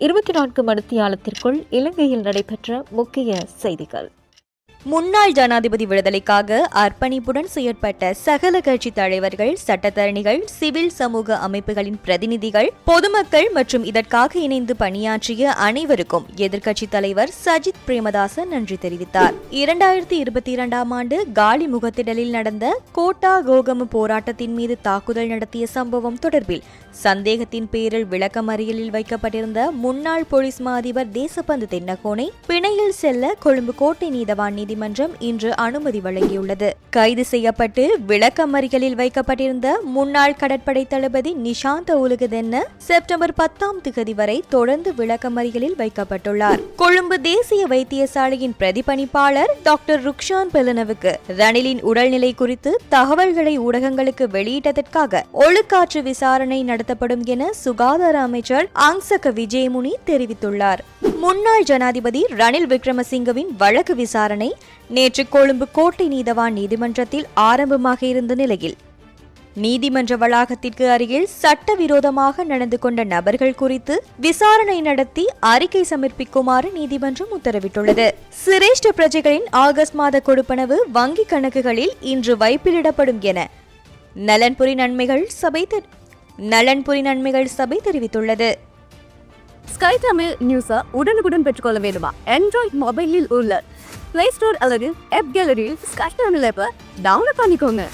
இருபத்தி நான்கு மணித்தியாலத்திற்குள் இலங்கையில் நடைபெற்ற முக்கிய செய்திகள். முன்னாள் ஜனாதிபதி விடுதலைக்காக அர்ப்பணிப்புடன் செயற்பட்ட சகல கட்சி தலைவர்கள் சட்டத்தரணிகள் சிவில் சமூக அமைப்புகளின் பிரதிநிதிகள் பொதுமக்கள் மற்றும் இதற்காக இணைந்து பணியாற்றிய அனைவருக்கும் எதிர்க்கட்சித் தலைவர் சஜித் பிரேமதாச நன்றி தெரிவித்தார். இரண்டாயிரத்தி இருபத்தி இரண்டாம் ஆண்டு காலி முகத்திடலில் நடந்த கோட்டா கோகம போராட்டத்தின் மீது தாக்குதல் நடத்திய சம்பவம் தொடர்பில் சந்தேகத்தின் பேரில் விளக்கமறியலில் வைக்கப்பட்டிருந்த முன்னாள் போலீஸ் மா அதிபர் தேசபந்து தென்னகோனை பிணையில் செல்ல கொழும்பு கோட்டை நீதவான் நீதிமன்றம் இன்று அனுமதி வழங்கியுள்ளது. கைது செய்யப்பட்டு விளக்கமறிகளில் வைக்கப்பட்டிருந்த முன்னாள் கடற்படை தளபதி நிஷாந்த உலகதென்ன செப்டம்பர் பத்தாம் திகதி வரை தொடர்ந்து விளக்கமறிகளில் வைக்கப்பட்டுள்ளார். கொழும்பு தேசிய வைத்தியசாலையின் பிரதிபணிப்பாளர் டாக்டர் ருக்ஷான் பெலனவுக்கு ரணிலின் உடல்நிலை குறித்து தகவல்களை ஊடகங்களுக்கு வெளியிட்டதற்காக ஒழுக்காற்று விசாரணை நடத்தப்படும் என சுகாதார அமைச்சர் அங்சக விஜயமுனி தெரிவித்துள்ளார். முன்னாள் ஜனாதிபதி ரணில் விக்ரமசிங்கவின் வழக்கு விசாரணை நேற்று கொழும்பு கோட்டை நீதவான் நீதிமன்றத்தில் ஆரம்பமாக இருந்த நிலையில். நீதிமன்ற வளாகத்திற்கு அருகில் சட்டவிரோதமாக நடந்து கொண்ட நபர்கள் குறித்து விசாரணை நடத்தி அறிக்கை சமர்ப்பிக்குமாறு நீதிமன்றம் உத்தரவிட்டுள்ளது. சிரேஷ்ட பிரஜைகளின் ஆகஸ்ட் மாத கொடுப்பனவு வங்கிக் கணக்குகளில் இன்று வைப்பிலிடப்படும் என நலன்புரி நன்மைகள் சபை நலன்புரி நன்மைகள் சபை தெரிவித்துள்ளது. ஸ்கை தமிழ் நியூஸை உடனுக்குடன் பெற்றுக்கொள்ள வேண்டுமா? ஆண்ட்ராய்ட் மொபைலில் உள்ள பிளே ஸ்டோர் அல்லது ஆப் கேலரியில் ஸ்கை தமிழ் ஆப்பை டவுன்லோட் பண்ணிக்கோங்க.